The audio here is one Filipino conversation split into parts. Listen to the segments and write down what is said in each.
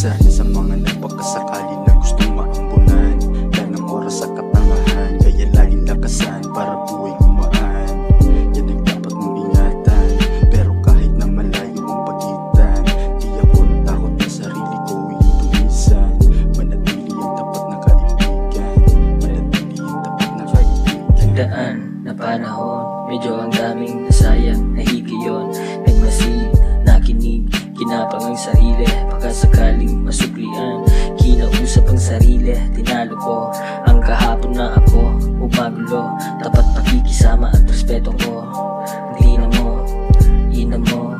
Isa rin sa mga nagpakasakali na gustong maambunan. Dahil ng oras sa katangahan Kaya laging lakasan para buhay gumaan Yan ang dapat mong ingatan Pero kahit na malayo ang pagitan Di ako natakot na sarili ko iintumisan Manatili ang tapat na kaibigan Manatili ang tapat na kaibigan. Tandaan na panahon Medyo ang daming nasayang na higiyon. Nagmasid sarili Tinalo ko. Ang kahapon na ako Umagulo, tapat pakikisama at respeto ko. Hindi mo, ina mo.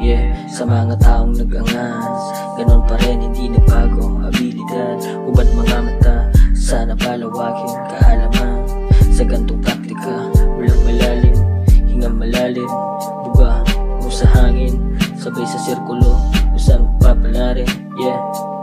Yeah, sa mga taong nag-angas Ganon pa rin, hindi nagbago Abilidad, ubad mga mata Sana palawagin kaalaman. Sa gantong taktika, walang malalim Hingang malalim, buga mo sa hangin Sabay sa sirkulo, kung saan papalarin. Yeah.